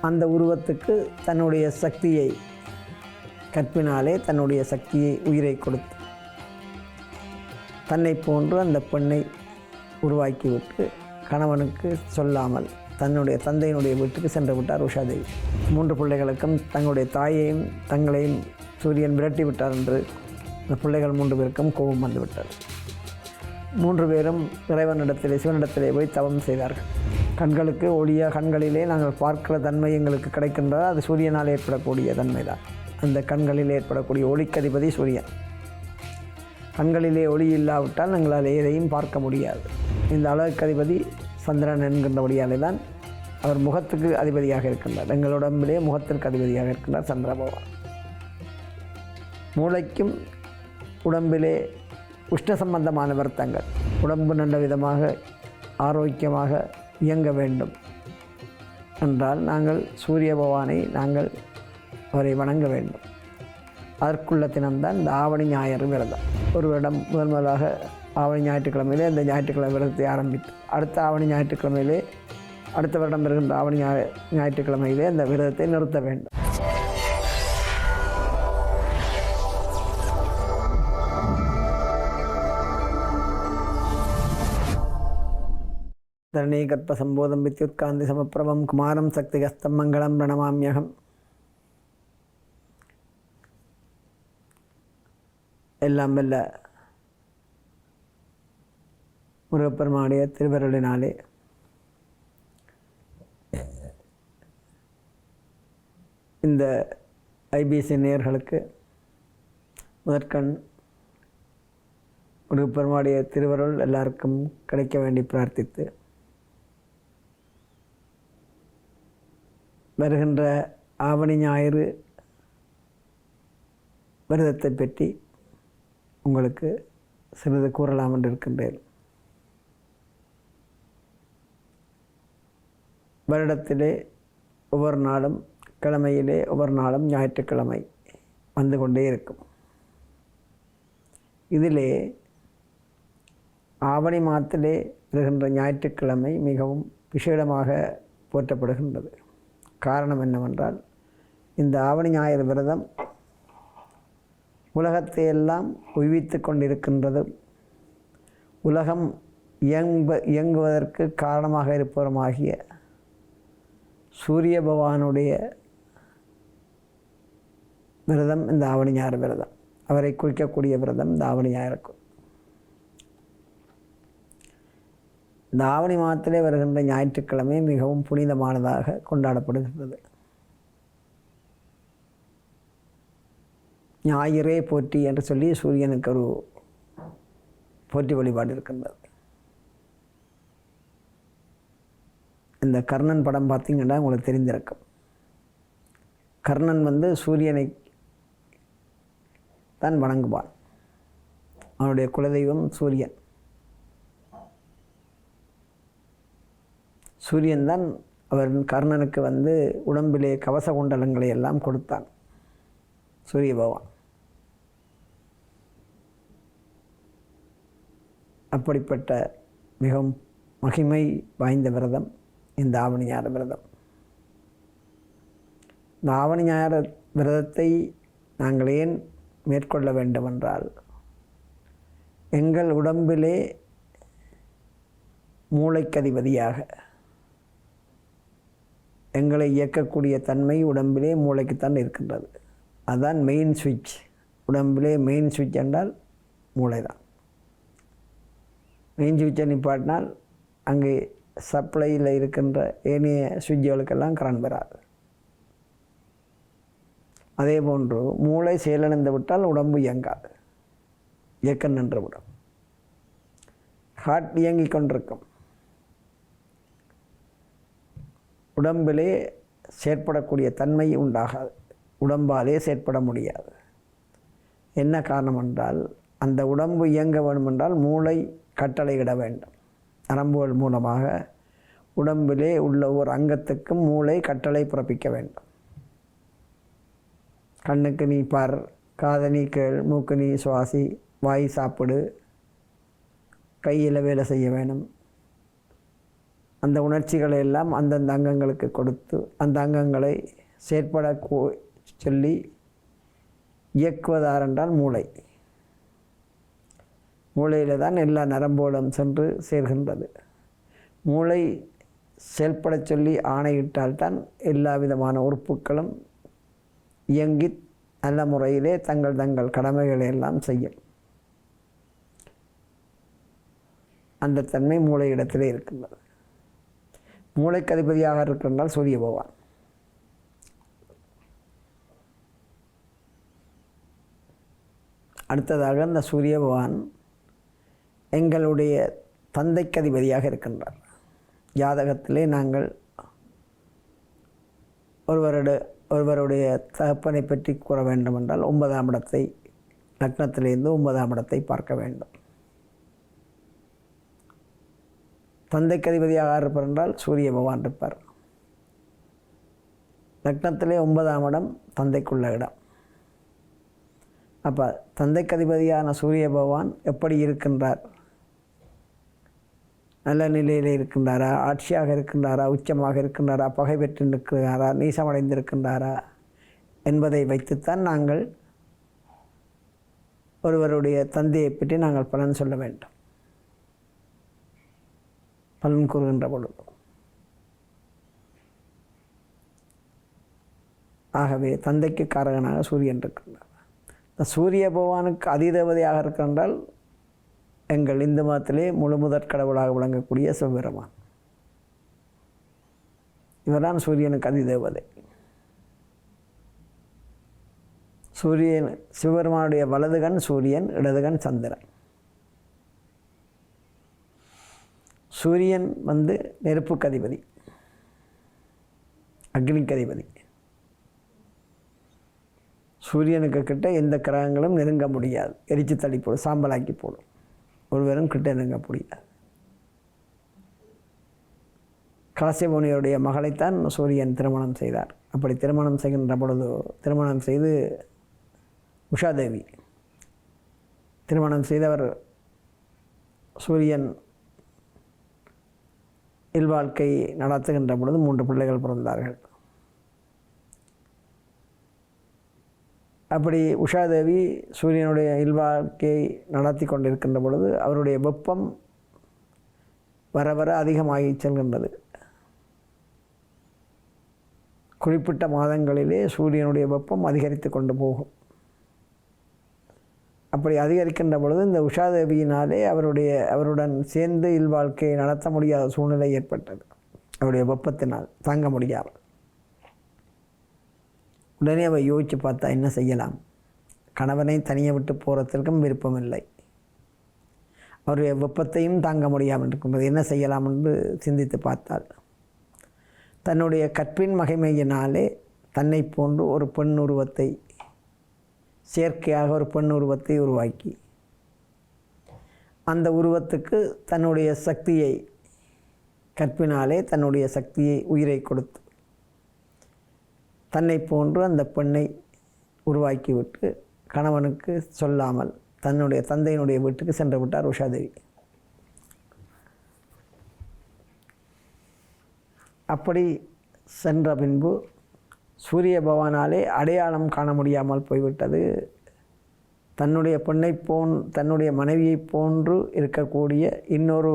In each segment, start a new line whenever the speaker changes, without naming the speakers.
அந்த உருவத்துக்கு தன்னுடைய சக்தியை கற்பினாலே தன்னுடைய சக்தியை உயிரை கொடுத்து தன்னை போன்று அந்த பெண்ணை உருவாக்கிவிட்டு கணவனுக்கு சொல்லாமல் தன்னுடைய தந்தையினுடைய வீட்டுக்கு சென்று விட்டார் உஷாதேவி. மூன்று பிள்ளைகளுக்கும் தங்களுடைய தாயையும் தங்களையும் சூரியன் விரட்டி விட்டார் என்று அந்த பிள்ளைகள் மூன்று பேருக்கும் கோபம் வந்துவிட்டது. மூன்று பேரும் இறைவனிடத்திலே சிவனிடத்திலே போய் தவம் செய்தார்கள். கண்களுக்கு ஒளிய கண்களிலே நாங்கள் பார்க்கிற தன்மை எங்களுக்கு கிடைக்கின்றது. அது சூரியனால் ஏற்படக்கூடிய தன்மை தான் அந்த கண்களில் ஏற்படக்கூடிய ஒளிக்கதிபதி சூரியன். கண்களிலே ஒளி இல்லாவிட்டால் எங்களால் எதையும் பார்க்க முடியாது. இந்த அளவுக்கதிபதி சந்திரன் என்கின்றபடியாலே தான் அவர் முகத்துக்கு அதிபதியாக இருக்கின்றார். எங்களுடம்பிலே முகத்திற்கு அதிபதியாக இருக்கின்றார் சந்திர பகவான் மூளைக்கும் உடம்பிலே உஷ்ண சம்பந்தமான வருத்தங்கள் உடம்பு நல்ல விதமாக ஆரோக்கியமாக இயங்க வேண்டும் என்றால் நாங்கள் சூரிய பகவானை நாங்கள் அவரை வணங்க வேண்டும். அதற்குள்ள தினம்தான் இந்த ஆவணி ஞாயிறு விரதம். ஒரு வருடம் முதல் முதலாக ஆவணி ஞாயிற்றுக்கிழமையிலே இந்த ஞாயிற்றுக்கிழமை விரதத்தை ஆரம்பித்து அடுத்த ஆவணி ஞாயிற்றுக்கிழமையிலே அடுத்த வருடம் வருகின்ற ஆவணி ஞாயிற்றுக்கிழமையிலே அந்த விரதத்தை நிறுத்த வேண்டும். தரணீகற்ப சம்போதம் வித்யுத்காந்தி சமப்பிரபம் குமாரம் சக்திகஸ்தம் மங்களம் பிரணமாமியகம் எல்லாம் வல்ல முருகப்பெருமானுடைய திருவருளினாலே இந்த ஐபிசி நேயர்களுக்கு முதற்கண் முருகப்பெருமானுடைய திருவருள் எல்லாருக்கும் கிடைக்க வேண்டி பிரார்த்தித்து வருகின்ற ஆவணி ஞாயிறு விரதத்தை பற்றி உங்களுக்கு சிறிது கூறலாம் என்று இருக்கின்றேன் வருடத்திலே ஒவ்வொரு நாளும் கிழமையிலே ஒவ்வொரு நாளும் ஞாயிற்றுக்கிழமை வந்து கொண்டே இருக்கும். இதிலே ஆவணி மாதத்திலே வருகின்ற ஞாயிற்றுக்கிழமை மிகவும் விசேடமாக போற்றப்படுகின்றது. காரணம் என்னவென்றால் இந்த ஆவணி ஞாயிறு விரதம் உலகத்தை எல்லாம் உய்வித்து கொண்டிருக்கின்றது. உலகம் இயங்கு இயங்குவதற்கு காரணமாக இருப்பவருமாகிய சூரிய பகவானுடைய விரதம் இந்த ஆவணி ஞாயிறு விரதம். அவரை குறிக்கக்கூடிய விரதம் இந்த ஆவணி ஞாயிறு இந்த ஆவணி மாதத்திலே வருகின்ற ஞாயிற்றுக்கிழமை மிகவும் புனிதமானதாக கொண்டாடப்படுகின்றது. ஞாயிறே போற்றி என்று சொல்லி சூரியனுக்கு ஒரு போற்றி வழிபாடு இருக்கின்றது. இந்த கர்ணன் படம் பார்த்தீங்கன்னா உங்களுக்கு தெரிந்திருக்கும். கர்ணன் வந்து சூரியனை தான் வணங்குவான். அவனுடைய குலதெய்வம் சூரியன். சூரியன் தான் அவர் கர்ணனுக்கு வந்து உடம்பிலே கவச குண்டலங்களை எல்லாம் கொடுத்தான். சூரிய பகவான். அப்படிப்பட்ட மிகவும் மகிமை வாய்ந்த விரதம் இந்த ஆவணி ஞாயிறு விரதம். இந்த ஆவணி ஞாயிறு விரதத்தை நாங்கள் ஏன் மேற்கொள்ள வேண்டுமென்றால் எங்கள் உடம்பிலே மூளைக்கதிபதியாக எங்களை இயக்கக்கூடிய தன்மை உடம்பிலே மூளைக்குத்தான் இருக்கின்றது. அதுதான் மெயின் சுவிட்ச் உடம்பிலே மெயின் சுவிட்ச் என்றால் மூளை தான் மெயின் சுவிட்சை நிப்பாட்டினால் அங்கே சப்ளையில் இருக்கின்ற ஏனைய சுவிட்சுகளுக்கெல்லாம் கரண்ட் வராது அதே போன்று மூளை செயலிழந்து விட்டால் உடம்பு இயங்காது. இயக்கம் நின்றுவிடும் ஹார்ட் இயங்கிக் கொண்டிருக்கும். உடம்பிலே செயற்படக்கூடிய தன்மை உண்டாகாது உடம்பாலே செயற்பட முடியாது. என்ன காரணம் என்றால் அந்த உடம்பு இயங்க வேண்டுமென்றால் மூளை கட்டளையிட வேண்டும். நரம்புகள் மூலமாக உடம்பிலே உள்ள ஒரு அங்கத்துக்கும் மூளை கட்டளை பிறப்பிக்க வேண்டும். கண்ணுக்கு நீ பார் காதை நீ கேள் மூக்கு நீ சுவாசி வாய் சாப்பிடு கையில் வேலை செய்ய வேணும் அந்த உணர்ச்சிகளை எல்லாம் அந்தந்த அங்கங்களுக்கு கொடுத்து அந்த அங்கங்களை செயற்பட சொல்லி இயக்குவதாரென்றால் மூளை. மூளையில் தான் எல்லா நரம்போடும் சென்று சேர்கின்றது. மூளை செயல்படச் சொல்லி ஆணையிட்டால்தான் எல்லா விதமான உறுப்புகளும் இயங்கி நல்ல முறையிலே தங்கள் தங்கள் கடமைகளை எல்லாம் செய்யும். அந்த தன்மை மூளையிடத்திலே இருக்கின்றது. மூளைக்கு அதிபதியாக இருக்கின்றால் சூரிய பகவான். அடுத்ததாக இந்த சூரிய பகவான் எங்களுடைய தந்தைக்கு அதிபதியாக இருக்கின்றார். ஜாதகத்திலே நாங்கள் ஒருவருடைய ஒருவருடைய தகப்பனை பற்றி கூற வேண்டுமென்றால் ஒன்பதாம் இடத்தை லக்னத்திலிருந்து ஒன்பதாம் இடத்தை பார்க்க வேண்டும். தந்தைக்கு அதிபதியாக இருப்பார் என்றால் சூரிய பகவான் இருப்பார். லக்னத்திலே ஒன்பதாம் இடம் தந்தைக்குள்ள இடம். அப்போ தந்தைக்கு அதிபதியான சூரிய பகவான் எப்படி இருக்கின்றார்? நல்ல நிலையில் இருக்கின்றாரா? ஆட்சியாக இருக்கின்றாரா? உச்சமாக இருக்கின்றாரா? பகை பெற்று நிற்கிறாரா? நீசமடைந்திருக்கின்றாரா? என்பதை வைத்துத்தான் நாங்கள் ஒருவருடைய தந்தையை பற்றி நாங்கள் பலன் சொல்ல வேண்டும். பலன் கூறுகின்ற பொழுது. ஆகவே தந்தைக்கு காரகனாக சூரியன் இருக்கின்றார். இந்த சூரிய பகவானுக்கு அதிதேவதையாக இருக்கின்றால் எங்கள் இந்து மதத்திலே முழு முதற் கடவுளாக விளங்கக்கூடிய சிவபெருமான். இவர்தான் சூரியனுக்கு அதிதேவதை. சூரியன் சிவபெருமானுடைய வலதுகன் சூரியன் இடதுகன் சந்திரன். சூரியன் வந்து நெருப்புக்கு அதிபதி அக்னிக்கு அதிபதி சூரியனுக்கு கிட்ட எந்த கிரகங்களும் நெருங்க முடியாது. எரிச்சு தள்ளி போடும் சாம்பலாக்கி போடும். ஒருவரும் கிட்ட நெருங்க முடியாது. காசியமுனியுடைய மகளைத்தான் சூரியன் திருமணம் செய்தார். அப்படி திருமணம் செய்கின்ற பொழுது திருமணம் செய்து உஷாதேவி. திருமணம் செய்தவர் சூரியன் இல்வாழ்க்கை நடத்துகின்ற பொழுது மூன்று பிள்ளைகள் பிறந்தார்கள். அப்படி உஷாதேவி சூரியனுடைய இல்வாழ்க்கையை நடத்தி கொண்டிருக்கின்ற பொழுது அவருடைய வெப்பம் வர வர அதிகமாகி செல்கின்றது. குறிப்பிட்ட மாதங்களிலே சூரியனுடைய வெப்பம் அதிகரித்து கொண்டு போகும். அப்படி அதிகரிக்கின்ற பொழுது இந்த உஷாதேவியினாலே அவருடைய அவருடன் சேர்ந்து இல்வாழ்க்கையை நடத்த முடியாத சூழ்நிலை ஏற்பட்டது. அவருடைய வெப்பத்தினால் தாங்க முடியாமல். உடனே அவள் யோசித்து பார்த்தா என்ன செய்யலாம்? கணவனை தனியை விட்டு போகிறதற்கும் விருப்பமில்லை. அவருடைய வெப்பத்தையும் தாங்க முடியாமல் இருக்கும்போது என்ன செய்யலாம் என்று சிந்தித்து பார்த்தாள். தன்னுடைய கற்பின் மகிமையினாலே தன்னை போன்று ஒரு பெண் உருவத்தை செயற்கையாக ஒரு பெண் உருவத்தை உருவாக்கி அந்த உருவத்துக்கு தன்னுடைய சக்தியை கற்பினாலே தன்னுடைய சக்தியை உயிரை கொடுத்து தன்னை போன்று அந்த பெண்ணை உருவாக்கிவிட்டு கணவனுக்கு சொல்லாமல் தன்னுடைய தந்தையினுடைய வீட்டுக்கு சென்று விட்டார் உஷாதேவி. அப்படி சென்ற பின்பு சூரிய பகவானாலே அடையாளம் காண முடியாமல் போய்விட்டது. தன்னுடைய பெண்ணை போன் தன்னுடைய மனைவியை போன்று இருக்கக்கூடிய இன்னொரு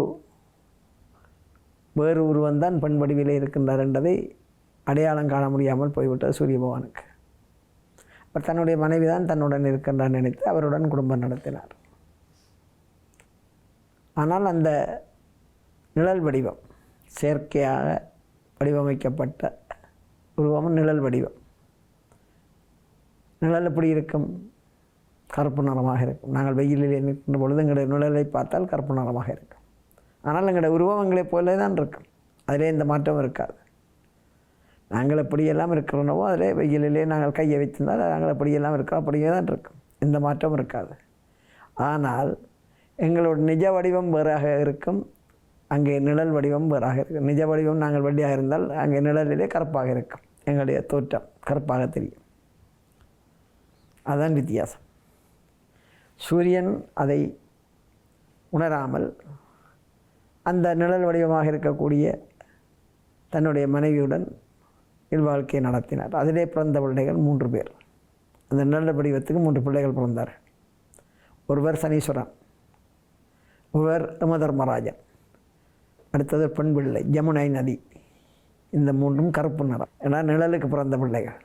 வேறு உருவந்தான் பெண் வடிவில் இருக்கின்றார் என்பதை அடையாளம் காண முடியாமல் போய்விட்டது சூரிய பகவானுக்கு. அவர் தன்னுடைய மனைவி தான் தன்னுடன் இருக்கின்றார் நினைத்து அவருடன் குடும்பம் நடத்தினார். ஆனால் அந்த நிழல் வடிவம் செயற்கையாக வடிவமைக்கப்பட்ட உருவமும் நிழல் வடிவம். நிழல் எப்படி இருக்கும்? கருப்பு நிறமாக இருக்கும். நாங்கள் வெயிலில் நிற்கின்ற பொழுது எங்களுடைய நிழலை பார்த்தால் கருப்பு நிறமாக இருக்கும். ஆனால் எங்களுடைய உருவம் எங்களை போல தான் இருக்கும். அதிலே இந்த மாற்றம் இருக்காது. நாங்கள் எப்படியெல்லாம் இருக்கிறோமோ அதிலே வெயிலிலே நாங்கள் கையை வைத்திருந்தால் நாங்கள் எப்படியெல்லாம் இருக்கோம் அப்படியே தான் இருக்கும். எந்த மாற்றம் இருக்காது. ஆனால் எங்களோட நிஜ வடிவம் வேறாக இருக்கும். அங்கே நிழல் வடிவம் வேறாக இருக்கும். நிஜ வடிவம் நாங்கள் வெள்ளியாக இருந்தால் அங்கே நிழலிலே கருப்பாக இருக்கும். எங்களுடைய தோற்றம் கருப்பாக தெரியும் அதுதான் வித்தியாசம். சூரியன் அதை உணராமல் அந்த நிழல் வடிவமாக இருக்கக்கூடிய தன்னுடைய மனைவியுடன் இல்வாழ்க்கையை நடத்தினார். அதிலே பிறந்த பிள்ளைகள் மூன்று பேர். அந்த நிழல் வடிவத்துக்கு மூன்று பிள்ளைகள் பிறந்தார். ஒருவர் சனீஸ்வரன் ஒருவர் யமதர்மராஜன் அடுத்தது பெண் பிள்ளை ஜமுனை நதி. இந்த மூன்றும் கருப்பு நிறம். ஏன்னா நிழலுக்கு பிறந்த பிள்ளைகள்.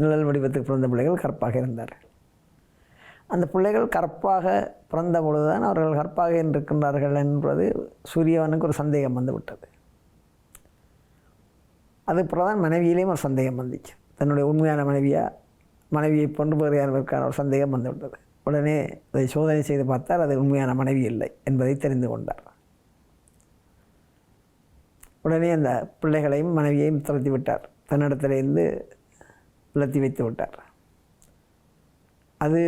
நிழல் வடிவத்துக்கு பிறந்த பிள்ளைகள் கருப்பாக இருந்தார் அந்த பிள்ளைகள் கற்பாக பிறந்த பொழுதுதான் அவர்கள் கற்பாக இருக்கின்றார்கள் என்பது சூரியவனுக்கு ஒரு சந்தேகம் வந்துவிட்டது. அதுக்கப்புறம் அது தான் மனைவியிலேயும் ஒரு சந்தேகம் வந்துச்சு. தன்னுடைய உண்மையான மனைவியாக மனைவியை பொன்று வேறு ஒரு சந்தேகம் வந்துவிட்டது. உடனே அதை சோதனை செய்து பார்த்தால் அது உண்மையான மனைவி இல்லை என்பதை தெரிந்து கொண்டார். உடனே அந்த பிள்ளைகளையும் மனைவியையும் துரத்தி விட்டார். தன்னிடத்திலேருந்து விலத்தி வைத்து விட்டார். அது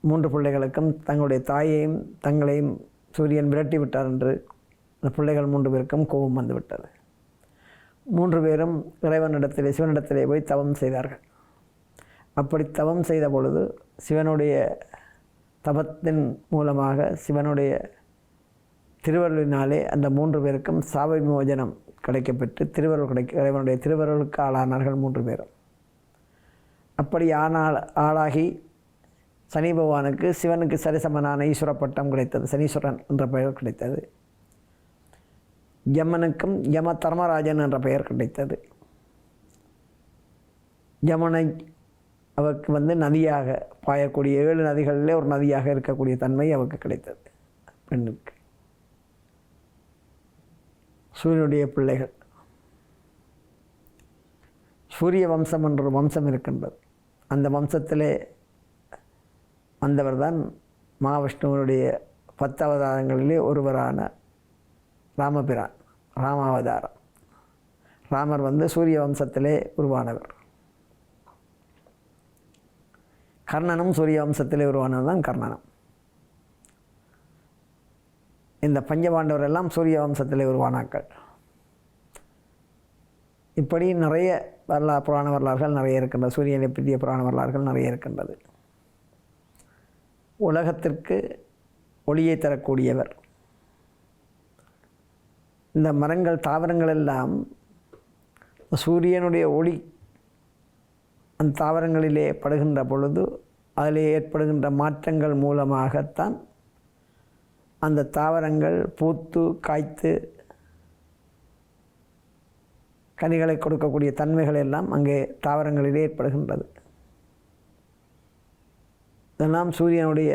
மூன்று பிள்ளைகளுக்கும் தங்களுடைய தாயையும் தங்களையும் சூரியன் விரட்டி விட்டார் என்று அந்த பிள்ளைகள் மூன்று பேருக்கும் கோபம் வந்துவிட்டது மூன்று பேரும் இறைவனிடத்திலே சிவனிடத்திலே போய் தவம் செய்தார்கள். அப்படி தவம் செய்த பொழுது சிவனுடைய தபத்தின் மூலமாக சிவனுடைய திருவள்ளினாலே அந்த மூன்று பேருக்கும் சாவை மோஜனம் கிடைக்கப்பெற்று திருவருள் கிடைக்க இறைவனுடைய திருவருளுக்கு ஆளானார்கள் மூன்று பேரும். அப்படி ஆனால் ஆளாகி சனி பகவானுக்கு சிவனுக்கு சரிசமனான ஈஸ்வர பட்டம் கிடைத்தது. சனீஸ்வரன் என்ற பெயர் கிடைத்தது. யமனுக்கும் யம தர்மராஜன் என்ற பெயர் கிடைத்தது. யமனை அவருக்கு வந்து நதியாக பாயக்கூடிய ஏழு நதிகளிலே ஒரு நதியாக இருக்கக்கூடிய தன்மை அவருக்கு கிடைத்தது. பெண்ணுக்கு. சூரியனுடைய பிள்ளைகள். சூரிய வம்சம் என்ற ஒரு வம்சம் இருக்கின்றது. அந்த வம்சத்திலே வந்தவர் தான் மகாவிஷ்ணுவனுடைய பத்து அவதாரங்களிலே ஒருவரான ராமபிரான் ராமாவதாரம். ராமர் வந்து சூரிய வம்சத்திலே உருவானவர். கர்ணனும் சூரிய வம்சத்திலே உருவானவர் தான் கர்ணனும். இந்த பஞ்சபாண்டவர் எல்லாம் சூரிய வம்சத்தில் உருவானாக்கள். இப்படி நிறைய வரலா புராண வரலாறுகள் நிறைய இருக்கின்றது. சூரியனை பற்றிய புராண வரலாறுகள் நிறைய இருக்கின்றது. உலகத்திற்கு ஒளியை தரக்கூடியவர். இந்த மரங்கள் தாவரங்கள் எல்லாம் சூரியனுடைய ஒளி அந்த தாவரங்களிலே படுகின்ற பொழுது அதிலே ஏற்படுகின்ற மாற்றங்கள் மூலமாகத்தான் அந்த தாவரங்கள் பூத்து காய்த்து கனிகளை கொடுக்கக்கூடிய தன்மைகள் எல்லாம் அங்கே தாவரங்களிலே ஏற்படுகின்றது. இதெல்லாம் சூரியனுடைய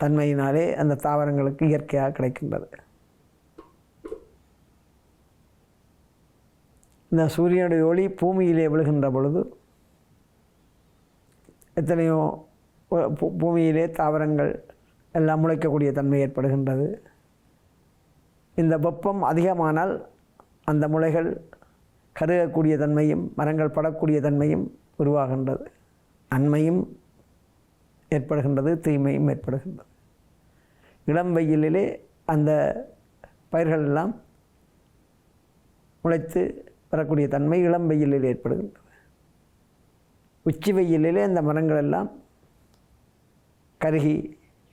தன்மையினாலே அந்த தாவரங்களுக்கு இயற்கையாக கிடைக்கின்றது. இந்த சூரியனுடைய ஒளி பூமியிலே விழுகின்ற பொழுது எத்தனையோ பூ- பூமியிலே தாவரங்கள் எல்லாம் முளைக்கக்கூடிய தன்மை ஏற்படுகின்றது. இந்த வெப்பம் அதிகமானால் அந்த முளைகள் கருகக்கூடிய தன்மையும் மரங்கள் படக்கூடிய தன்மையும் உருவாகின்றது. நன்மையும் ஏற்படுகின்றது தீமையும் ஏற்படுகின்றது. இளம் வெயிலிலே அந்த பயிர்கள் எல்லாம் முளைத்து வரக்கூடிய தன்மை இளம் வெயிலில் ஏற்படுகின்றது. உச்சி வெயிலிலே அந்த மரங்கள் எல்லாம் கருகி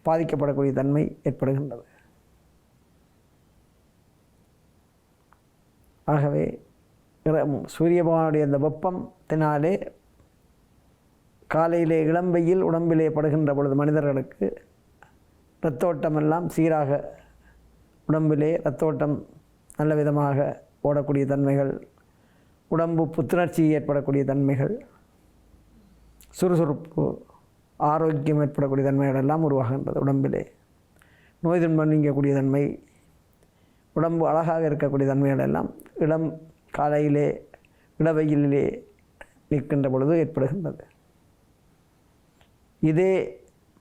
பாதிக்கப்படக்கூடிய தன்மை ஏற்படுகின்றது. ஆகவே இற- சூரிய பகவானுடைய அந்த வெப்பத்தினாலே காலையிலே இளம் வெயில் உடம்பிலே படுகின்ற பொழுது மனிதர்களுக்கு இரத்த எல்லாம் சீராக உடம்பிலே இரத்த ஓட்டம் நல்ல விதமாக ஓடக்கூடிய தன்மைகள் உடம்பு புத்துணர்ச்சி ஏற்படக்கூடிய தன்மைகள் சுறுசுறுப்பு ஆரோக்கியம் ஏற்படக்கூடிய தன்மைகள் எல்லாம் உருவாகின்றது உடம்பிலே. நோய் துன்பம் நீங்கக்கூடிய தன்மை உடம்பு அழகாக இருக்கக்கூடிய தன்மைகள் எல்லாம் இளம் காலையிலே இளவெயிலிலே நிற்கின்ற பொழுது ஏற்படுகின்றது. இதே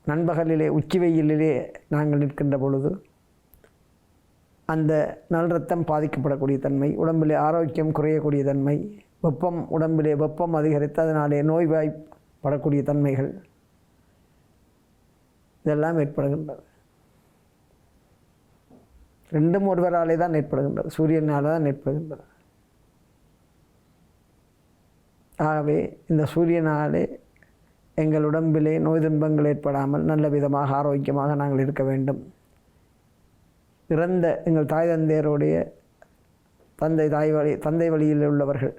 நண்பகலிலே உச்சி வெயிலிலே நாங்கள் நிற்கின்ற பொழுது அந்த நல் ரத்தம் பாதிக்கப்படக்கூடிய தன்மை உடம்பிலே ஆரோக்கியம் குறையக்கூடிய தன்மை வெப்பம் உடம்பிலே வெப்பம் அதிகரித்து அதனாலே நோய்வாய்ப்படக்கூடிய தன்மைகள் இதெல்லாம் ஏற்படுகின்றது. ரெண்டும் ஒருவராலே தான் ஏற்படுகின்றது. சூரியனால் தான் ஏற்படுகின்றது. ஆகவே இந்த சூரியனாலே எங்கள் உடம்பிலே நோய் துன்பங்கள் ஏற்படாமல் நல்ல விதமாக ஆரோக்கியமாக நாங்கள் இருக்க வேண்டும். இறந்த எங்கள் தாய் தந்தையருடைய தந்தை தாய் வழி தந்தை வழியில் உள்ளவர்கள்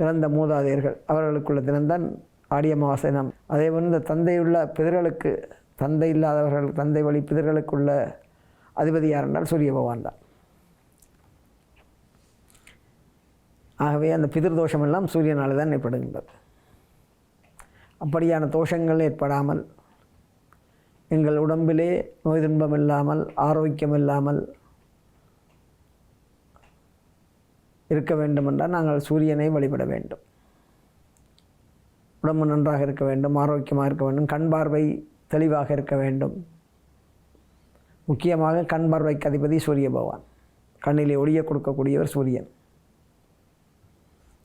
இறந்த மூதாதையர்கள் அவர்களுக்குள்ள தினம்தான் ஆடி அமாவாசை அதே போல் இந்த தந்தையுள்ள பிதர்களுக்கு தந்தை இல்லாதவர்கள் தந்தை வழி பிதர்களுக்குள்ள அதிபதி யார் என்றால் சூரிய பகவான் தான். ஆகவே அந்த பிதிர் தோஷமெல்லாம் சூரியனால் தான் ஏற்படுகின்றது. அப்படியான தோஷங்கள் ஏற்படாமல் எங்கள் உடம்பிலே நோய் துன்பம் இல்லாமல் ஆரோக்கியம் இல்லாமல் இருக்க வேண்டுமென்றால் நாங்கள் சூரியனை வழிபட வேண்டும். உடம்பு நன்றாக இருக்க வேண்டும் ஆரோக்கியமாக இருக்க வேண்டும். கண் பார்வை தெளிவாக இருக்க வேண்டும். முக்கியமாக கண் பார்வைக்கு அதிபதி சூரிய பகவான். கண்ணிலே ஒளிய கொடுக்கக்கூடியவர் சூரியன்.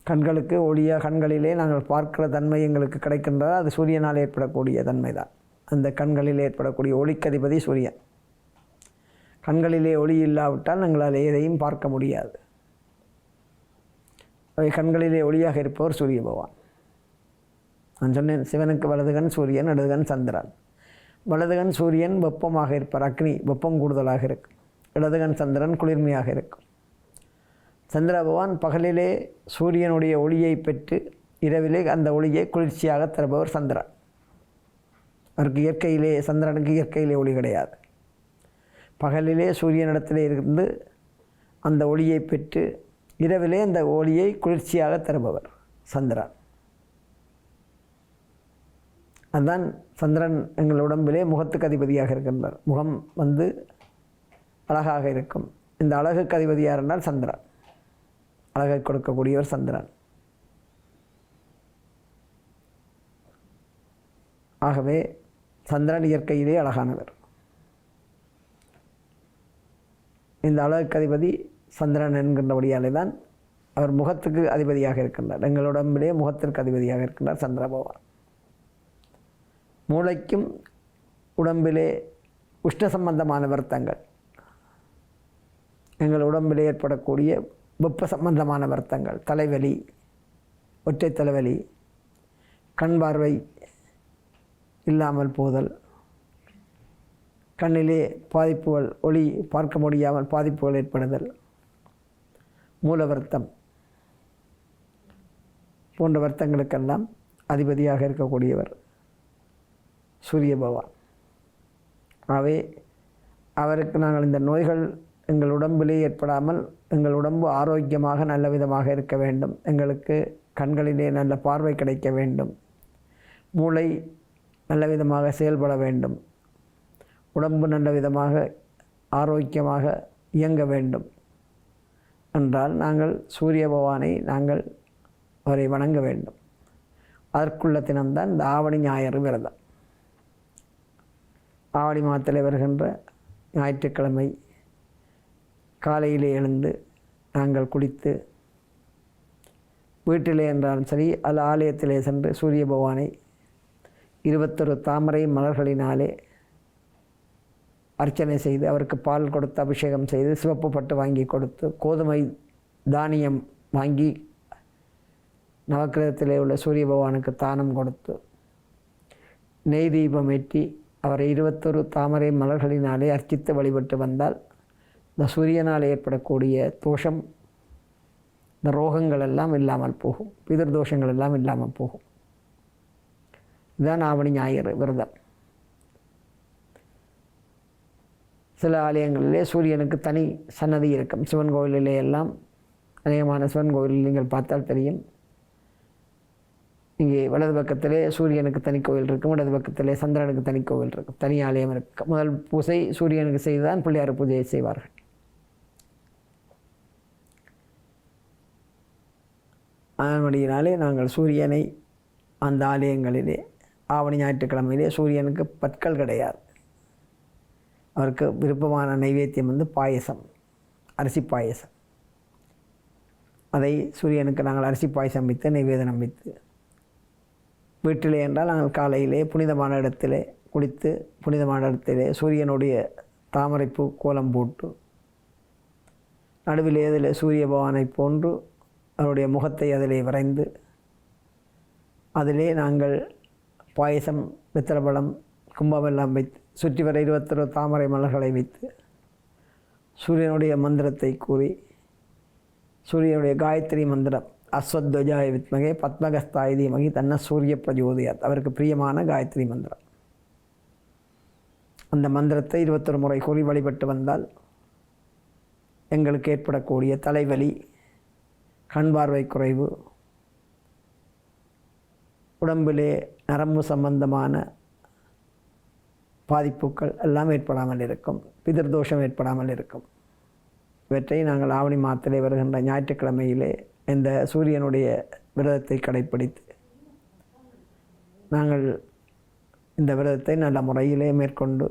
கண்களுக்கு ஒளிய கண்களிலே நாங்கள் பார்க்கிற தன்மை எங்களுக்கு கிடைக்கின்றது. அது சூரியனால் ஏற்படக்கூடிய தன்மை தான். அந்த கண்களில் ஏற்படக்கூடிய ஒளிக்கதிபதி சூரியன். கண்களிலே ஒளி இல்லாவிட்டால் எங்களால் எதையும் பார்க்க முடியாது. அவை கண்களிலே ஒளியாக இருப்பவர் சூரிய பகவான். நான் சொன்னேன் சிவனுக்கு வலதுகன் சூரியன் இடதுகன் சந்திரன். வலதுகன் சூரியன் வெப்பமாக இருப்பார். அக்னி வெப்பம் கூடுதலாக இருக்கும் இடதுகன் சந்திரன் குளிர்மையாக இருக்கும் சந்திர பகவான் பகலிலே சூரியனுடைய ஒளியை பெற்று இரவிலே அந்த ஒளியை குளிர்ச்சியாக தருபவர் சந்திரன். அவருக்கு இயற்கையிலே சந்திரனுக்கு இயற்கையிலே ஒளி கிடையாது. பகலிலே சூரியனிடத்திலே இருந்து அந்த ஒளியை பெற்று இரவிலே அந்த ஒளியை குளிர்ச்சியாக தருபவர் சந்திரன். அதுதான் சந்திரன் எங்கள் உடம்பிலே முகத்துக்கு அதிபதியாக இருக்கின்றார். முகம் வந்து அழகாக இருக்கும். இந்த அழகுக்கு அதிபதியாக இருந்தால் சந்திரன். அழகை கொடுக்கக்கூடியவர் சந்திரன். ஆகவே சந்திரன் இயற்கையிலே அழகானவர். இந்த அழகுக்கு அதிபதி சந்திரன் என்கின்றபடியாலே தான் அவர் முகத்துக்கு அதிபதியாக இருக்கின்றார். எங்கள் உடம்பிலே முகத்திற்கு அதிபதியாக இருக்கின்றார் சந்திர பகவான் மூளைக்கும் உடம்பிலே உஷ்ண சம்பந்தமான வருத்தங்கள் எங்கள் உடம்பில் ஏற்படக்கூடிய வெப்ப சம்பந்தமான வருத்தங்கள் தலைவலி ஒற்றை தலைவலி கண் பார்வை இல்லாமல் போதல் கண்ணிலே பாதிப்புகள் ஒளி பார்க்க முடியாமல் பாதிப்புகள் ஏற்படுதல் மூல வருத்தம் போன்ற வருத்தங்களுக்கெல்லாம் அதிபதியாக இருக்கக்கூடியவர். சூரிய பகவான். ஆகவே அவருக்கு நாங்கள் இந்த நோய்கள் எங்கள் உடம்பிலே ஏற்படாமல் எங்கள் உடம்பு ஆரோக்கியமாக நல்ல விதமாக இருக்க வேண்டும். எங்களுக்கு கண்களிலே நல்ல பார்வை கிடைக்க வேண்டும். மூளை நல்ல விதமாக செயல்பட வேண்டும். உடம்பு நல்ல விதமாக ஆரோக்கியமாக இயங்க வேண்டும். என்றால் நாங்கள் சூரிய பகவானை நாங்கள் அவரை வணங்க வேண்டும். அதற்குள்ள தினம்தான் இந்த ஆவணி ஞாயிறு விரதம். ஆவணி மாதத்தில் வருகின்ற ஞாயிற்றுக்கிழமை காலையிலே எழுந்து நாங்கள் குளித்து வீட்டிலே என்றாலும் சரி அல்ல ஆலயத்திலே சென்று சூரிய பகவானை இருபத்தொரு தாமரை மலர்களினாலே அர்ச்சனை செய்து அவருக்கு பால் கொடுத்து அபிஷேகம் செய்து சிவப்பு பட்டு வாங்கி கொடுத்து கோதுமை தானியம் வாங்கி நவக்கிரகத்திலே உள்ள சூரிய பகவானுக்கு தானம் கொடுத்து நெய் தீபம் ஏற்றி அவரை இருபத்தொரு தாமரை மலர்களினாலே அர்ச்சித்து வழிபட்டு வந்தால் இந்த சூரியனால் ஏற்படக்கூடிய தோஷம் இந்த ரோகங்கள் எல்லாம் இல்லாமல் போகும். பிதர் தோஷங்கள் எல்லாம் இல்லாமல் போகும். இதுதான் ஆவணி ஞாயிறு விரதம். சில ஆலயங்களிலே சூரியனுக்கு தனி சன்னதி இருக்கும். சிவன் கோவிலிலே எல்லாம் அநேகமான சிவன் கோவிலில் நீங்கள் பார்த்தால் தெரியும். இங்கே வலது பக்கத்திலே சூரியனுக்கு தனி கோவில் இருக்கும் இடது பக்கத்திலே சந்திரனுக்கு தனி கோவில் இருக்கும். தனி ஆலயம் இருக்கும் முதல் பூசை சூரியனுக்கு செய்துதான் பிள்ளையார் பூஜையை செய்வார்கள். அதனுடையினாலே நாங்கள் சூரியனை அந்த ஆலயங்களிலே ஆவணி ஞாயிற்றுக்கிழமையிலே சூரியனுக்கு பற்கள் கிடையாது. அவருக்கு விருப்பமான நைவேத்தியம் வந்து பாயசம் அரிசி பாயசம். அதை சூரியனுக்கு நாங்கள் அரிசி பாயசம் வைத்து நைவேதனம் வைத்து வீட்டிலே என்றால் நாங்கள் காலையிலே புனிதமான இடத்திலே குளித்து புனிதமான இடத்திலே சூரியனுடைய தாமரைப்பூ கோலம் போட்டு நடுவிலே அதில் சூரிய பகவானை போன்று அவருடைய முகத்தை அதிலே வரைந்து அதிலே நாங்கள் பாயசம் பித்திரபலம் கும்பமெல்லாம் வைத்து சுற்றி வர இருபத்தொரு தாமரை மலர்களை வைத்து சூரியனுடைய மந்திரத்தை கூறி சூரியனுடைய காயத்ரி மந்திரம் அஸ்வத்வஜாய வித்மகே பத்மகஸ்தாய தீமகி தன்ன சூரிய பிரஜோதயாத். அவருக்கு பிரியமான காயத்ரி மந்திரம். அந்த மந்திரத்தை இருபத்தொரு முறை கூறி வழிபட்டு வந்தால் எங்களுக்கு ஏற்படக்கூடிய தலைவலி கண் பார்வை குறைவு உடம்பிலே நரம்பு சம்பந்தமான பாதிப்புகள் எல்லாம் ஏற்படாமல் இருக்கும். பிதர்தோஷம் ஏற்படாமல் இருக்கும். இவற்றை நாங்கள் ஆவணி மாதத்திலே வருகின்ற ஞாயிற்றுக்கிழமையிலே இந்த சூரியனுடைய விரதத்தை கடைப்பிடித்து நாங்கள் இந்த விரதத்தை நல்ல முறையிலே மேற்கொண்டு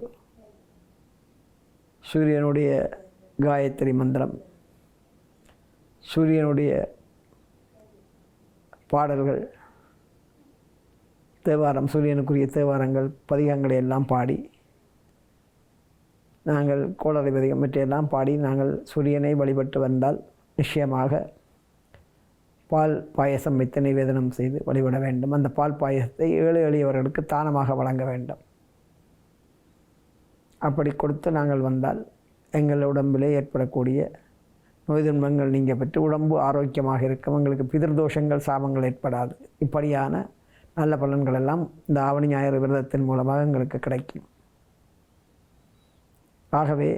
சூரியனுடைய காயத்ரி மந்திரம் சூரியனுடைய பாடல்கள் தேவாரம் சூரியனுக்குரிய தேவாரங்கள் பதிகங்களை எல்லாம் பாடி நாங்கள் கோளரை பதிகம் பற்றியெல்லாம் பாடி நாங்கள் சூரியனை வழிபட்டு வந்தால் நிச்சயமாக பால் பாயசம் வைத்து நிவேதனம் செய்து வழிபட வேண்டும். அந்த பால் பாயசத்தை ஏழை எளியவர்களுக்கு தானமாக வழங்க வேண்டும். அப்படி கொடுத்து நாங்கள் வந்தால் எங்கள் உடம்பிலே ஏற்படக்கூடிய நோய் துன்பங்கள் நீங்கள் பெற்று உடம்பு ஆரோக்கியமாக இருக்கும். எங்களுக்கு பிதிர்தோஷங்கள் சாபங்கள் ஏற்படாது. இப்படியான நல்ல பலன்கள் எல்லாம் இந்த ஆவணி ஞாயிறு விரதத்தின் மூலமாக எங்களுக்கு கிடைக்கும். ஆகவே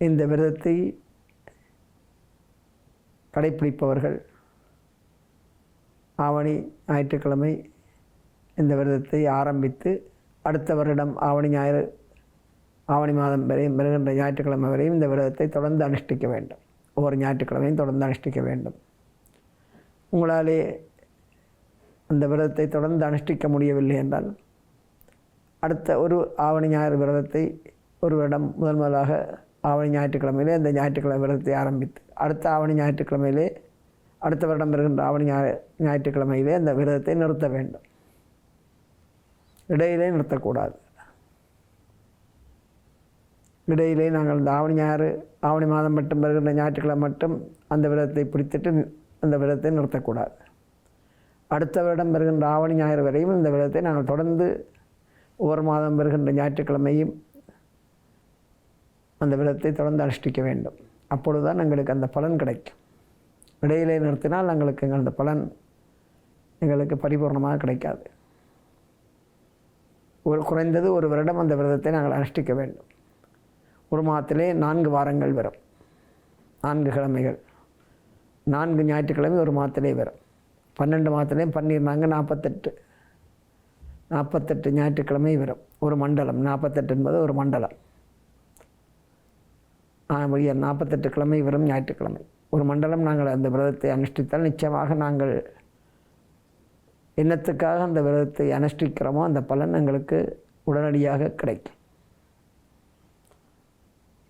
இந்த விரதத்தை கடைப்பிடிப்பவர்கள் ஆவணி ஞாயிற்றுக்கிழமை இந்த விரதத்தை ஆரம்பித்து அடுத்த வருடம் ஆவணி ஞாயிறு ஆவணி மாதம் வரையும் வருகின்ற ஞாயிற்றுக்கிழமை வரையும் இந்த விரதத்தை தொடர்ந்து அனுஷ்டிக்க வேண்டும். ஒவ்வொரு ஞாயிற்றுக்கிழமையும் தொடர்ந்து அனுஷ்டிக்க வேண்டும். உங்களாலே அந்த விரதத்தை தொடர்ந்து அனுஷ்டிக்க முடியவில்லை என்றால் அடுத்த ஒரு ஆவணி ஞாயிறு விரதத்தை ஒரு வருடம் முதன் முதலாக ஆவணி ஞாயிற்றுக்கிழமையிலே அந்த ஞாயிற்றுக்கிழமை விரதத்தை ஆரம்பித்து அடுத்த ஆவணி ஞாயிற்றுக்கிழமையிலே அடுத்த வருடம் வருகின்ற ஆவணி ஞாய ஞாயிற்றுக்கிழமையிலே அந்த விரதத்தை நிறுத்த வேண்டும். இடையிலே நிறுத்தக்கூடாது. இடையிலே நாங்கள் இந்த ஆவணி ஞாயிறு ஆவணி மாதம் மட்டும் வருகின்ற ஞாயிற்றுக்கிழமை மட்டும் அந்த விரதத்தை பிடித்துட்டு அந்த விரதத்தை நிறுத்தக்கூடாது. அடுத்த வருடம் வருகின்ற ஆவணி ஞாயிறு வரையும் இந்த விரதத்தை நாங்கள் தொடர்ந்து ஒவ்வொரு மாதம் வருகின்ற ஞாயிற்றுக்கிழமையும் அந்த விரதத்தை தொடர்ந்து அனுஷ்டிக்க வேண்டும். அப்பொழுதுதான் எங்களுக்கு அந்த பலன் கிடைக்கும். இடையிலே நிறுத்தினால் எங்களுக்கு எங்களது அந்த பலன் எங்களுக்கு பரிபூர்ணமாக கிடைக்காது. ஒரு குறைந்தது ஒரு வருடம் அந்த விரதத்தை நாங்கள் அனுஷ்டிக்க வேண்டும். ஒரு மாதத்திலே நான்கு வாரங்கள் வரும். நான்கு கிழமைகள். நான்கு ஞாயிற்றுக்கிழமை ஒரு மாதத்திலே வரும். பன்னெண்டு மாதத்துலேயும் பண்ணியிருந்தாங்க நாற்பத்தெட்டு. நாற்பத்தெட்டு ஞாயிற்றுக்கிழமை வரும். ஒரு மண்டலம். நாற்பத்தெட்டு என்பது ஒரு மண்டலம். நாற்பத்தெட்டு கிழமை வரும் ஞாயிற்றுக்கிழமை. ஒரு மண்டலம் நாங்கள் அந்த விரதத்தை அனுஷ்டித்தால் நிச்சயமாக நாங்கள் என்னத்துக்காக அந்த விரதத்தை அனுஷ்டிக்கிறோமோ அந்த பலன் எங்களுக்கு உடனடியாக கிடைக்கும்.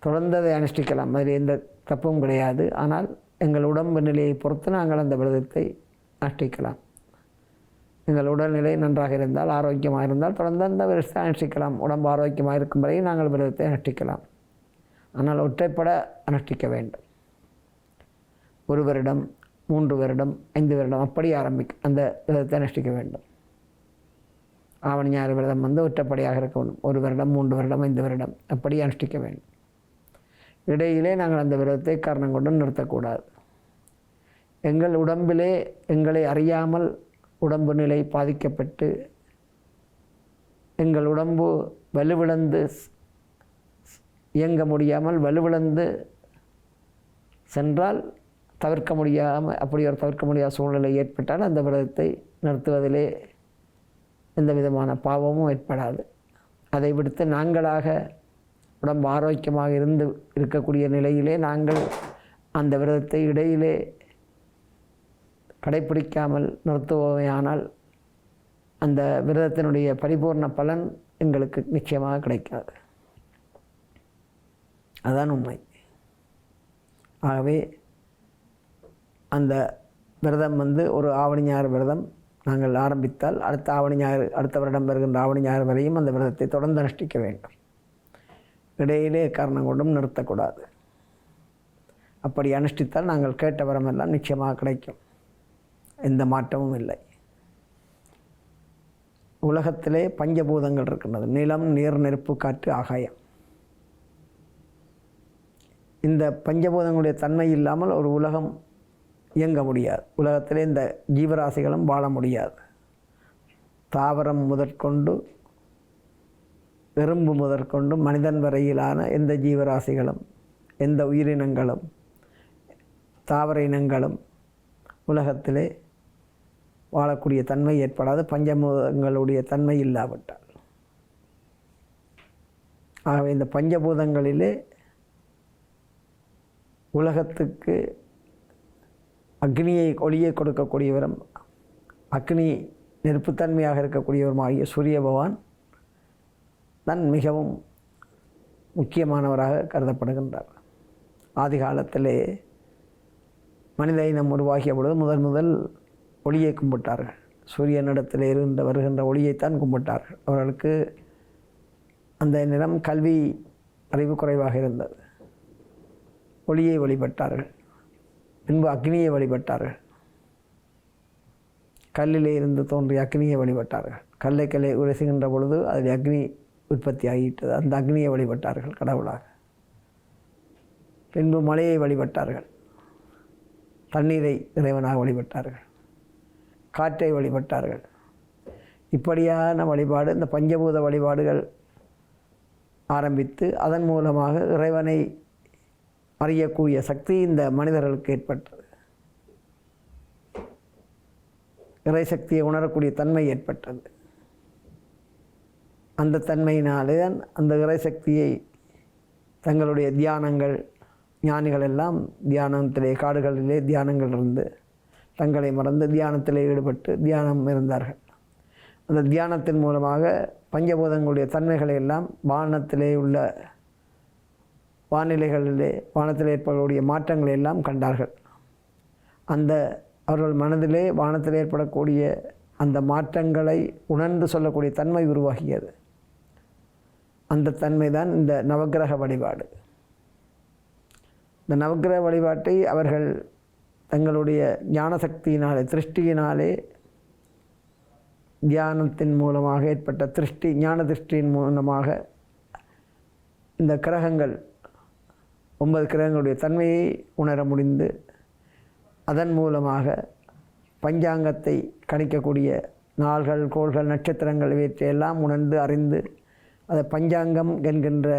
தொடர்ந்து அதை அனுஷ்டிக்கலாம். அதில் எந்த தப்பும் கிடையாது. ஆனால் எங்கள் உடம்பு நிலையை பொறுத்து நாங்கள் அந்த விரதத்தை அனுஷ்டிக்கலாம். எங்கள் உடல்நிலை நன்றாக இருந்தால் ஆரோக்கியமாக இருந்தால் தொடர்ந்து அந்த விரதத்தை அனுஷ்டிக்கலாம். உடம்பு ஆரோக்கியமாக இருக்கும் வரையும் நாங்கள் விரதத்தை அனுஷ்டிக்கலாம். ஆனால் ஒற்றைப்பட அனுஷ்டிக்க வேண்டும். ஒரு வருடம் மூன்று வருடம் ஐந்து வருடம் அப்படி ஆரம்பிக்கும் அந்த விரதத்தை அனுஷ்டிக்க வேண்டும். ஆவணி ஞாயிறு விரதம் வந்து ஒற்றப்படியாக இருக்க வேண்டும் ஒரு வருடம் மூன்று வருடம் ஐந்து வருடம் அப்படி அனுஷ்டிக்க வேண்டும். இடையிலே நாங்கள் அந்த விரதத்தை காரணம் கொண்டு நிறுத்தக்கூடாது. எங்கள் உடம்பிலே எங்களை அறியாமல் உடம்பு நிலை பாதிக்கப்பட்டு எங்கள் உடம்பு வலுவிழந்து இயங்க முடியாமல் வலுவிழந்து சென்றால் தவிர்க்க முடியாமல் அப்படி ஒரு தவிர்க்க முடியாத சூழ்நிலை ஏற்பட்டால் அந்த விரதத்தை நிறுத்துவதிலே எந்த விதமான பாவமும் ஏற்படாது. அதை விடுத்து நாங்களாக உடம்பு ஆரோக்கியமாக இருந்து இருக்கக்கூடிய நிலையிலே நாங்கள் அந்த விரதத்தை இடையிலே கடைப்பிடிக்காமல் நிறுத்துவோமையானால் அந்த விரதத்தினுடைய பரிபூர்ண பலன் எங்களுக்கு நிச்சயமாக கிடைக்காது. அதுதான் உண்மை. ஆகவே அந்த விரதம் வந்து ஒரு ஆவணி ஞாயிறு விரதம் நாங்கள் ஆரம்பித்தால் அடுத்த ஆவணி ஞாயிறு அடுத்த வருடம் வருகின்ற ஆவணி ஞாயிறு வரையும் அந்த விரதத்தை தொடர்ந்து அனுஷ்டிக்க வேண்டும். இடையிலே காரணம் கொண்டும் நிறுத்தக்கூடாது. அப்படி அனுஷ்டித்தால் நாங்கள் கேட்ட வரமெல்லாம் நிச்சயமாக கிடைக்கும். எந்த மாற்றமும் இல்லை. உலகத்திலே பஞ்சபூதங்கள் இருக்கின்றது. நிலம் நீர் நெருப்பு காற்று ஆகாயம். இந்த பஞ்சபூதங்களுடைய தன்மை இல்லாமல் ஒரு உலகம் இயங்க முடியாது. உலகத்தில் இந்த ஜீவராசிகளும் வாழ முடியாது. தாவரம் முதற்கொண்டு எறும்பு முதற்கொண்டு மனிதன் வரையிலான எந்த ஜீவராசிகளும் எந்த உயிரினங்களும் தாவர இனங்களும் உலகத்திலே வாழக்கூடிய தன்மை ஏற்படாது. பஞ்சபூதங்களுடைய தன்மை இல்லாவிட்டால். ஆகவே இந்த பஞ்சபூதங்களிலே உலகத்துக்கு அக்னியை ஒளியை கொடுக்கக்கூடியவரும் அக்னி நெருப்புத்தன்மையாக இருக்கக்கூடியவருமாகிய சூரிய பகவான் தான் மிகவும் முக்கியமானவராக கருதப்படுகின்றார். ஆதி காலத்திலே மனித இனம் உருவாகிய பொழுது முதல் முதல் ஒளியை கும்பிட்டார்கள். சூரியனிடத்தில் இருந்த வருகின்ற ஒளியைத்தான் கும்பிட்டார்கள். அவர்களுக்கு அந்த நிறம் கல்வி அறிவு குறைவாக இருந்தது. ஒளியை வழிபட்டார்கள். பின்பு அக்னியை வழிபட்டார்கள். கல்லிலே இருந்து தோன்றிய அக்னியை வழிபட்டார்கள். கல்லை கல்லை உரசுகின்ற பொழுது அதில் அக்னி உற்பத்தி ஆகிவிட்டது அந்த அக்னியை வழிபட்டார்கள் கடவுளாக. பின்பு மலையை வழிபட்டார்கள். தண்ணீரை இறைவனாக வழிபட்டார்கள். காற்றை வழிபட்டார்கள். இப்படியான வழிபாடு இந்த பஞ்சபூத வழிபாடுகள் ஆரம்பித்து அதன் மூலமாக இறைவனை அறியக்கூடிய சக்தி இந்த மனிதர்களுக்கு ஏற்பட்டது. இறை சக்தியை உணரக்கூடிய தன்மை ஏற்பட்டது. அந்த தன்மையினாலே தான் அந்த இறை சக்தியை தங்களுடைய தியானங்கள் ஞானிகள் எல்லாம் தியானத்திலே காடுகளிலே தியானங்கள் இருந்து தங்களை மறந்து தியானத்திலே ஈடுபட்டு தியானம் இருந்தார்கள். அந்த தியானத்தின் மூலமாக பஞ்சபூதங்களுடைய தன்மைகளை எல்லாம் வானத்திலே உள்ள வானிலைகளிலே வானத்தில் ஏற்படக்கூடிய மாற்றங்களை எல்லாம் கண்டார்கள். அந்த அவர்கள் மனதிலே வானத்தில் ஏற்படக்கூடிய அந்த மாற்றங்களை உணர்ந்து சொல்லக்கூடிய தன்மை உருவாகியது. அந்த தன்மை தான் இந்த நவக்கிரக வழிபாடு. இந்த நவக்கிரக வழிபாட்டை அவர்கள் தங்களுடைய ஞான சக்தியினாலே திருஷ்டியினாலே தியானத்தின் மூலமாக ஏற்பட்ட திருஷ்டி ஞான திருஷ்டியின் மூலமாக இந்த கிரகங்கள் ஒன்பது கிரகங்களுடைய தன்மையை உணர முடிந்து அதன் மூலமாக பஞ்சாங்கத்தை கணிக்கக்கூடிய நாள்கள் கோள்கள் நட்சத்திரங்கள் இவற்றையெல்லாம் உணர்ந்து அறிந்து அதை பஞ்சாங்கம் என்கின்ற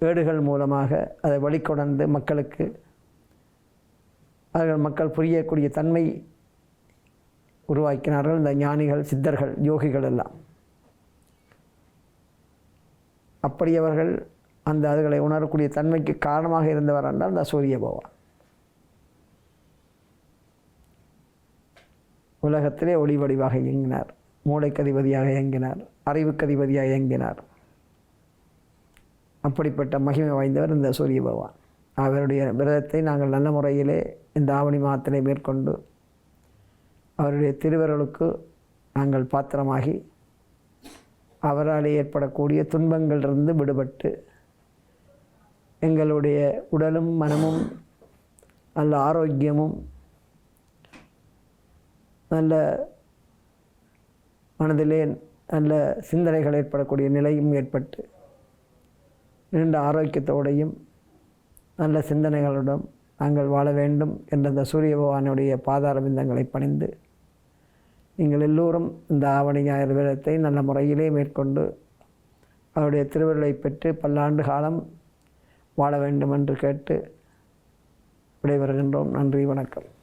ஏடுகள் மூலமாக அதை வழிகொடர்ந்து மக்களுக்கு அவர்கள் மக்கள் புரியக்கூடிய தன்மை உருவாக்கினார்கள். இந்த ஞானிகள் சித்தர்கள் யோகிகள் எல்லாம். அப்படி அவர்கள் அந்த அதுகளை உணரக்கூடிய தன்மைக்கு காரணமாக இருந்தவர் என்றால் இந்த சூரிய பகவான். உலகத்திலே ஒளி வடிவாக இயங்கினார். மூளைக்கதிபதியாக இயங்கினார். அறிவுக்கதிபதியாக இயங்கினார். அப்படிப்பட்ட மகிமை வாய்ந்தவர் இந்த சூரிய பகவான். அவருடைய விரதத்தை நாங்கள் நல்ல முறையிலே இந்த ஆவணி மாதத்திலே மேற்கொண்டு அவருடைய திருவருளுக்கு நாங்கள் பாத்திரமாகி அவரால் ஏற்படக்கூடிய துன்பங்களிலிருந்து விடுபட்டு எங்களுடைய உடலும் மனமும் நல்ல ஆரோக்கியமும் நல்ல மனதிலே நல்ல சிந்தனைகள் ஏற்படக்கூடிய நிலையும் ஏற்பட்டு நீண்ட ஆரோக்கியத்தோடையும் நல்ல சிந்தனைகளுடன் நாங்கள் வாழ வேண்டும் என்ற இந்த சூரிய பகவானுடைய பாதார பிந்தங்களை பணிந்து நீங்கள் எல்லோரும் இந்த ஆவணி ஞாயிறு வேதத்தை நல்ல முறையிலே மேற்கொண்டு அவருடைய திருவருளை பெற்று பல்லாண்டு காலம் வாழ வேண்டும் என்று கேட்டு விடைபெறுகின்றோம். நன்றி வணக்கம்.